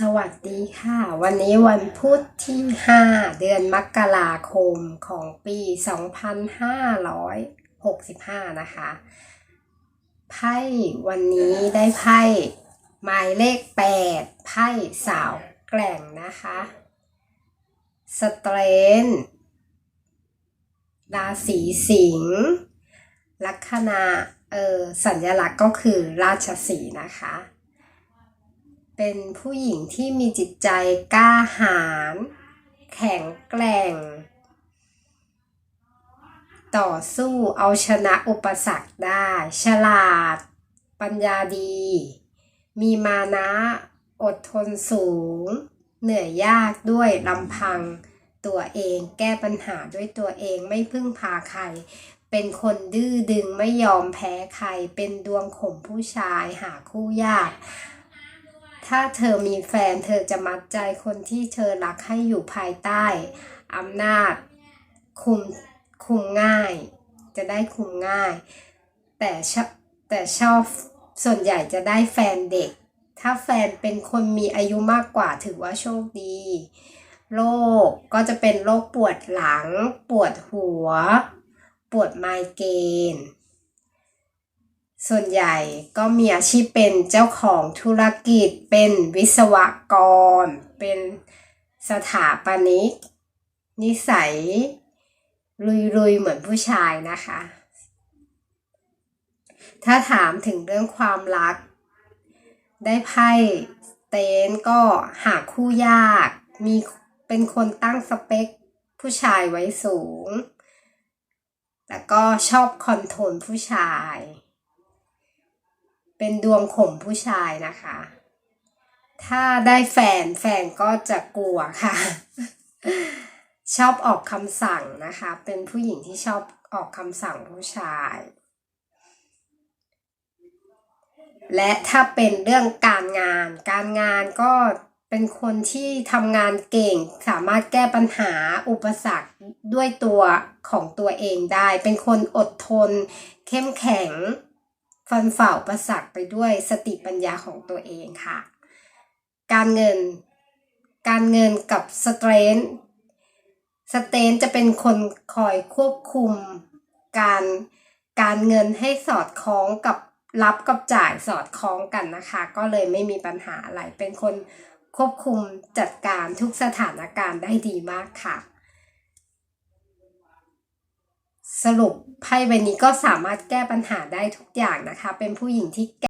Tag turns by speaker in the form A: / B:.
A: สวัสดีค่ะ วันนี้วันพุธที่ 5 เดือนมกราคมของปี 2565 นะคะ ไพ่วันนี้ได้ไพ่หมายเลข 8 ไพ่สาวแกร่งนะคะสเตรนราศีสิงห์ลัคนาเออสัญลักษณ์ก็คือราชสีนะคะ เป็นผู้หญิงที่มีจิตใจกล้าหาญแข็งแกร่ง ต่อสู้เอาชนะอุปสรรคได้ ฉลาด ปัญญาดี มีมานะอดทนสูง เหนื่อยยากด้วยลำพังตัวเองแก้ปัญหาด้วยตัวเองไม่พึ่งพาใคร เป็นคนดื้อดึงไม่ยอมแพ้ใคร เป็นดวงข่มผู้ชายหาคู่ยาก ถ้าเธอมีแฟนเธอจะมัดใจคนที่เธอรักให้อยู่ภายใต้อำนาจคุมคุมง่าย จะได้คุมง่าย แต่ชอบแต่ชอบส่วนใหญ่จะได้แฟนเด็ก ถ้าแฟนเป็นคนมีอายุมากกว่าถือว่าโชคดีโรคก็จะเป็นโรคปวดหลัง ปวดหัว ปวดไมเกรน ส่วนใหญ่ก็มีอาชีพเป็นเจ้าของธุรกิจ เป็นวิศวกร เป็นสถาปนิก นิสัย ลุยๆ เหมือนผู้ชายนะคะ ถ้าถามถึงเรื่องความรัก ได้ไพ่เตนก็หาคู่ยาก มีเป็นคนตั้งสเปคผู้ชายไว้สูง แล้วก็ชอบคอนโทรลผู้ชาย เป็นดวงข่มผู้ชายนะคะ ถ้าได้แฟนแฟนก็จะกลัวค่ะ ชอบออกคำสั่งนะคะ เป็นผู้หญิงที่ชอบออกคำสั่งผู้ชาย และถ้าเป็นเรื่องการงาน การงานก็เป็นคนที่ทำงานเก่งสามารถแก้ปัญหาอุปสรรคด้วยตัวของตัวเองได้ เป็นคนอดทน เข้มแข็ง ฟันฝ่าอุปสรรคไปด้วยสติปัญญาของตัวเองค่ะ การเงิน การเงินกับสเตรนสเตนจะเป็นคนคอยควบคุมการการเงินให้สอดคล้องกับรับกับจ่ายสอดคล้องกันนะคะ ก็เลยไม่มีปัญหาอะไรเป็นคนควบคุมจัดการทุกสถานการณ์ได้ดีมากค่ะ สรุปไพ่ใบนี้ก็สามารถแก้ปัญหาได้ทุกอย่างนะคะ เป็นผู้หญิงที่